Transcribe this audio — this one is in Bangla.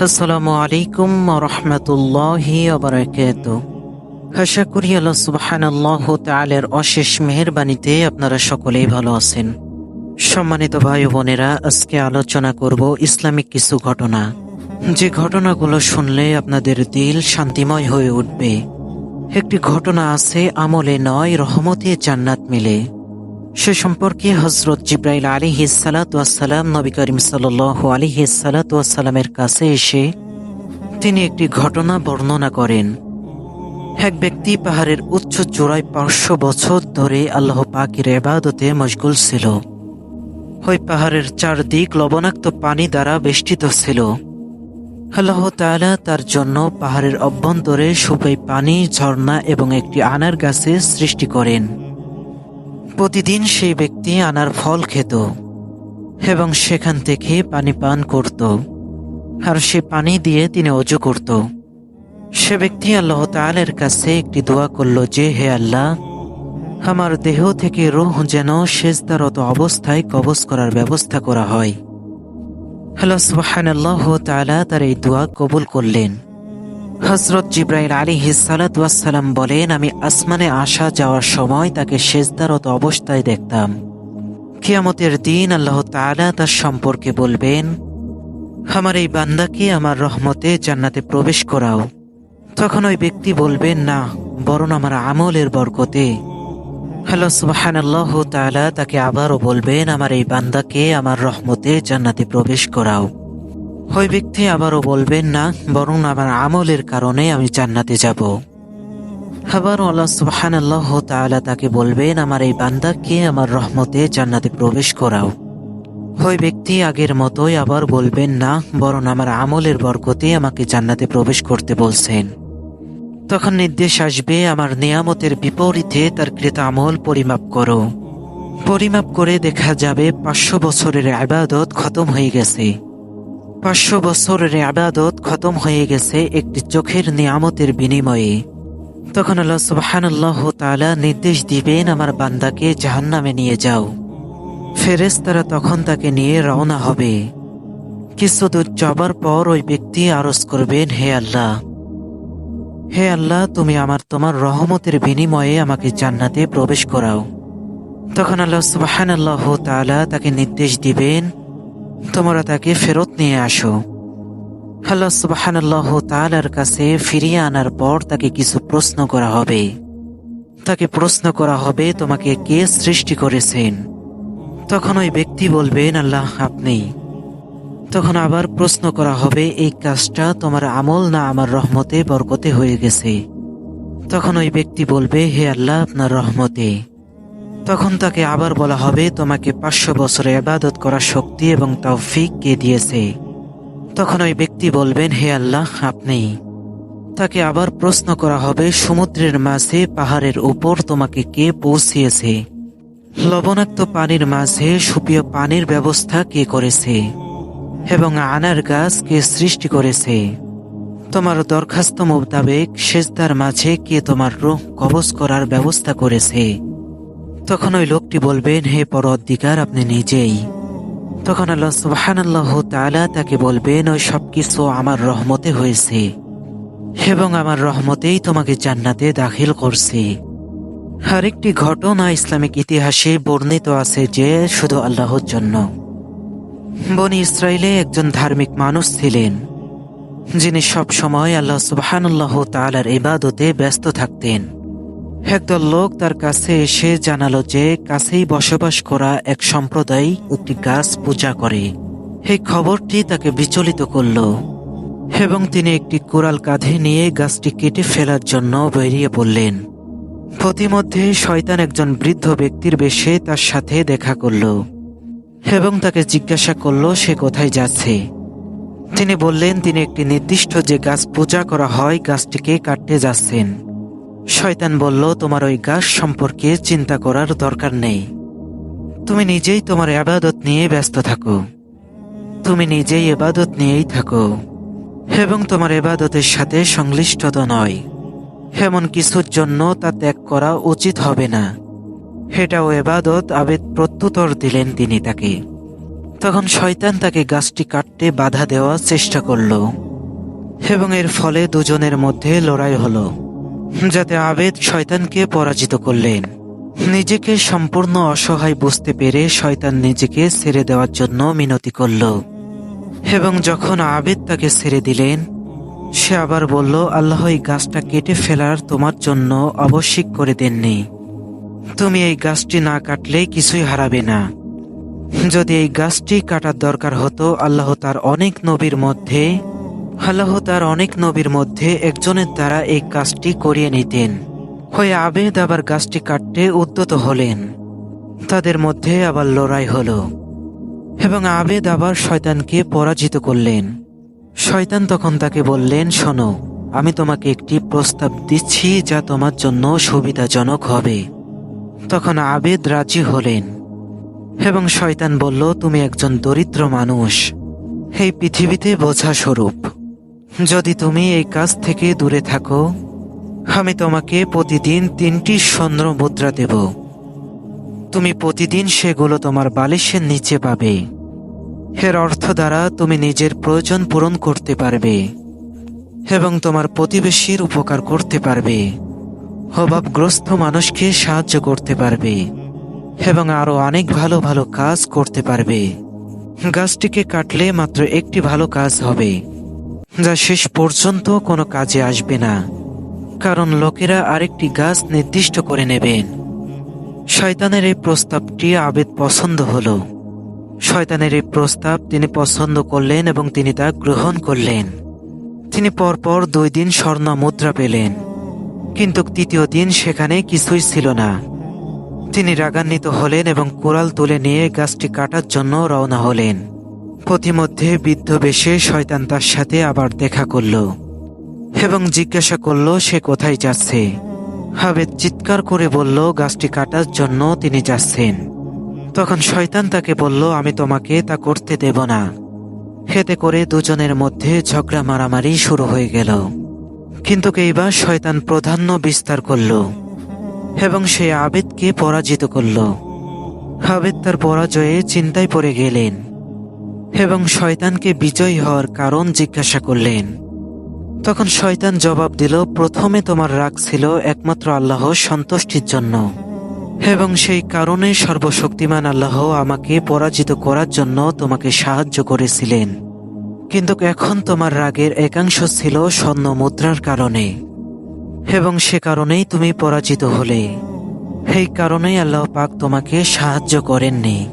আসসালামু আলাইকুম রহমতুল্লাহি আবরাকাত আশা করি আল্লাহ সুবহানাল্লাহ তাআলার অশেষ মেহেরবানিতে আপনারা সকলেই ভালো আছেন। সম্মানিত ভাই বোনেরা, আজকে আলোচনা করব ইসলামিক কিছু ঘটনা। যে ঘটনাগুলো শুনলে আপনাদের দিল শান্তিময় হয়ে উঠবে। একটি ঘটনা আছে আমলে নয় রহমতে জান্নাত মিলে। সে সম্পর্কে হজরত জিব্রাইল আলী হিসালাতাম নবী করিম সাল আলী হিসালাতামের কাছে এসে তিনি একটি ঘটনা বর্ণনা করেন। এক ব্যক্তি পাহাড়ের উচ্চ চূড়ায় পাঁচশো বছর ধরে আল্লাহ পাকির এবাদতে মশগুল ছিল। ওই পাহাড়ের চারদিক লবণাক্ত পানি দ্বারা বেষ্টিত ছিল। আল্লাহ তাআলা তার জন্য পাহাড়ের অভ্যন্তরে সুপাই পানি, ঝর্ণা এবং একটি আনার গাছের সৃষ্টি করেন। প্রতিদিন সেই ব্যক্তি আনার ফল খেত এবং সেখান থেকে পানি পান করত আর সে পানি দিয়ে তিনি অজু করত। সে ব্যক্তি আল্লাহ তালের কাছে একটি দোয়া করল যে, হে আল্লাহ, আমার দেহ থেকে রোহ যেন শেষদারত অবস্থায় কবজ করার ব্যবস্থা করা হয়। হ্যালো সুবাহান আল্লাহ তালা তার এই দোয়া কবুল করলেন। হজরত জিব্রাইল আলী হিসালাতাম বলেন, আমি আসমানে আসা যাওয়ার সময় তাকে সেজদারত অবস্থায় দেখতাম। কিয়ামতের দিন আল্লাহ তাআলা তার সম্পর্কে বলবেন, আমার এই বান্দাকে আমার রহমতে জান্নাতে প্রবেশ করাও তখন ওই ব্যক্তি বলবেন, না, বরং আমার আমলের বরকতে হ্যালো সুবাহান আল্লাহ তাআলা তাকে আবারও বলবেন, আমার এই বান্দাকে আমার রহমতে জান্নাতে প্রবেশ করাও। ওই ব্যক্তি আবারও বলবেন, না, বরং আমার আমলের কারণে আমি জান্নাতে যাব। আবার আল্লাহ সুবহান আল্লাহ তাআলা তাকে বলবেন, আমার এই বান্দাকে আমার রহমতে জান্নাতে প্রবেশ করাও। ওই ব্যক্তি আগের মতোই আবার বলবেন, না, বরং আমার আমলের বরকতে আমাকে জান্নাতে প্রবেশ করতে বলছেন। তখন নির্দেশ আসবে, আমার নিয়ামতের বিপরীতে তার কৃত আমল পরিমাপ করো। পরিমাপ করে দেখা যাবে, পাঁচশো বছরের আবাদত খতম হয়ে গেছে। পাঁচশো বছরের আবাদত খতম হয়ে গেছে একটি চোখের নিয়ামতের বিনিময়ে। তখন আল্লাহ তালা নির্দেশ দিবেন, আমার বান্দাকে জাহান্নামে নিয়ে যাও। ফেরেস তারা তখন তাকে নিয়ে রওনা হবে। কিছু দূর যাবার পর ওই ব্যক্তি আরজ করবেন, হে আল্লাহ হে আল্লাহ, তুমি আমার, তোমার রহমতের বিনিময়ে আমাকে জান্নাতে প্রবেশ করাও। তখন আল্লাহ সুবাহান আল্লাহ তাকে নির্দেশ দিবেন তোমরা তাকে ফেরত নিয়ে আসো। আল্লাহ সুবাহান্লাহ তালার কাছে ফিরিয়ে আনার পর তাকে কিছু প্রশ্ন করা হবে। তাকে প্রশ্ন করা হবে, তোমাকে কে সৃষ্টি করেছেন? তখন ওই ব্যক্তি বলবেন, আল্লাহ আপনি। তখন আবার প্রশ্ন করা হবে, এই কাজটা তোমার আমল না আমার রহমতে বরকতে হয়ে গেছে? তখন ওই ব্যক্তি বলবে, হে আল্লাহ, আপনার রহমতে। তখন তাকে আবার বলা হবে, তোমাকে পাঁচশো বছরে আবাদত করার শক্তি এবং তৌফিক কে দিয়েছে? তখন ওই ব্যক্তি বলবেন, হে আল্লাহ, আপনি। তাকে আবার প্রশ্ন করা হবে, সমুদ্রের মাঝে, পাহাড়ের উপর তোমাকে কে পৌঁছিয়েছে? লবণাক্ত পানির মাঝে সুপীয় পানির ব্যবস্থা কে করেছে? এবং আনার গাছ কে সৃষ্টি করেছে? তোমার দরখাস্ত মোতাবেক শেষদার মাঝে কে তোমার রোহ কবজ করার ব্যবস্থা করেছে? তখন ওই লোকটি বলবেন হে পরদ্দিকার আপনি নিজেই। তখন আল্লাহ সুবাহান আল্লাহ তালা তাকে বলবেন, ওই সব কিছু আমার রহমতে হয়েছে এবং আমার রহমতেই তোমাকে জান্নাতে দাখিল করছে। আরেকটি ঘটনা ইসলামিক ইতিহাসে বর্ণিত আছে যে শুধু আল্লাহর জন্য। বনি ইসরায়েলে একজন ধার্মিক মানুষ ছিলেন, যিনি সব সময় আল্লাহ সুবাহানুল্লাহ তালার ইবাদতে ব্যস্ত থাকতেন। একদল লোক তার কাছে এসে জানালো যে কাছেই বসবাস করা এক সম্প্রদায় একটি গাছ পূজা করে। এই খবরটি তাকে বিচলিত করল এবং তিনি একটি কোরাল কাঁধে নিয়ে গাছটি কেটে ফেলার জন্য বেরিয়ে পড়লেন। প্রতিমধ্যে শয়তান একজন বৃদ্ধ ব্যক্তির বেশে তার সাথে দেখা করল এবং তাকে জিজ্ঞাসা করল, সে কোথায় যাচ্ছে? তিনি বললেন, তিনি একটি নির্দিষ্ট যে গাছ পূজা করা হয়, গাছটিকে কাটতে যাচ্ছেন। শয়তান বলল, তোমার ওই গাছ সম্পর্কে চিন্তা করার দরকার নেই। তুমি নিজেই তোমার আবাদত নিয়ে ব্যস্ত থাকো। তুমি নিজেই এবাদত নিয়েই থাকো। এবং তোমার এবাদতের সাথে সংশ্লিষ্টতা নয়। এমন কিছুর জন্য তা ত্যাগ করা উচিত হবে না। এটাও এবাদত আবেদ প্রত্যুত্তর দিলেন তিনি তাকে। তখন শয়তান তাকে গাছটি কাটতে বাধা দেওয়ার চেষ্টা করল। এবং এর ফলে দুজনের মধ্যে লড়াই হলো। যাতে আবেদ শয়তানকে পরাজিত করলেন। নিজেকে সম্পূর্ণ অসহায় বুঝতে পেরে শয়তান নিজেকে ছেড়ে দেওয়ার জন্য মিনতি করল। এবং যখন আবেদ তাকে ছেড়ে দিলেন, সে আবার বলল, আল্লাহ, এই গাছটা কেটে ফেলার তোমার জন্য আবশ্যিক করে দেননি। তুমি এই গাছটি না কাটলে কিছুই হারাবে না। যদি এই গাছটি কাটার দরকার হতো, আল্লাহ তার অনেক নবীর মধ্যে আল্লাহ তার অনেক নবীর মধ্যে একজনের দ্বারা এই কাজটি করিয়ে নিতেন। হয়ে আবেদ আবার গাছটি কাটতে উদ্যত হলেন। তাদের মধ্যে আবার লড়াই হলো। এবং আবেদ আবার শয়তানকে পরাজিত করলেন। শয়তান তখন তাকে বললেন, শোনো, আমি তোমাকে একটি প্রস্তাব দিচ্ছি যা তোমার জন্য সুবিধাজনক হবে। তখন আবেদ রাজি হলেন। এবং শয়তান বলল, তুমি একজন দরিদ্র মানুষ। এই পৃথিবীতে বোঝা স্বরূপ যদি তুমি এই কাজ থেকে দূরে থাকো, আমি তোমাকে প্রতিদিন তিনটি স্বর্ণ মুদ্রা দেব। তুমি প্রতিদিন সেগুলো তোমার বালিশের নিচে পাবে। এর অর্থ দ্বারা তুমি নিজের প্রয়োজন পূরণ করতে পারবে এবং তোমার প্রতিবেশীর উপকার করতে পারবে। অভাবগ্রস্ত মানুষকে সাহায্য করতে পারবে এবং আরও অনেক ভালো ভালো কাজ করতে পারবে। গাছটিকে কাটলে মাত্র একটি ভালো কাজ হবে। যা শেষ পর্যন্ত কোনো কাজে আসবে না। কারণ লোকেরা আরেকটি গাছ নির্দিষ্ট করে নেবেন। শয়তানের এই প্রস্তাবটি আবেদ পছন্দ হল। শয়তানের এই প্রস্তাব তিনি পছন্দ করলেন এবং তিনি তা গ্রহণ করলেন। তিনি পরপর দুই দিন স্বর্ণ মুদ্রা পেলেন। কিন্তু তৃতীয় দিন সেখানে কিছুই ছিল না। তিনি রাগান্বিত হলেন এবং কোরাল তুলে নিয়ে গাছটি কাটার জন্য রওনা হলেন। পথিমধ্যে বৃদ্ধ বেশে শয়তান তার সাথে আবার দেখা করল এবং জিজ্ঞাসা করল, সে কোথায় যাচ্ছে? হাবেদ চিৎকার করে বলল, গাছটি কাটার জন্য তিনি যাচ্ছেন। তখন শয়তান তাকে বলল, আমি তোমাকে তা করতে দেব না। হেতে করে দুজনের মধ্যে ঝগড়া মারামারি শুরু হয়ে গেল। কিন্তু এইবার শয়তান প্রাধান্য বিস্তার করল এবং সে আবেদকে পরাজিত করল। আবেদ তার পরাজয়ে চিন্তায় পড়ে গেলেন। এবং শয়তানকে বিজয়ী হওয়ার কারণ জিজ্ঞাসা করলেন। তখন শয়তান জবাব দিল, প্রথমে তোমার রাগ ছিল একমাত্র আল্লাহ সন্তুষ্টির জন্য। এবং সেই কারণে সর্বশক্তিমান আল্লাহ আমাকে পরাজিত করার জন্য তোমাকে সাহায্য করেছিলেন। কিন্তু এখন তোমার রাগের একাংশ ছিল স্বর্ণ মুদ্রার কারণে। এবং সে কারণেই তুমি পরাজিত হলে। এই কারণেই আল্লাহ পাক তোমাকে সাহায্য করেননি।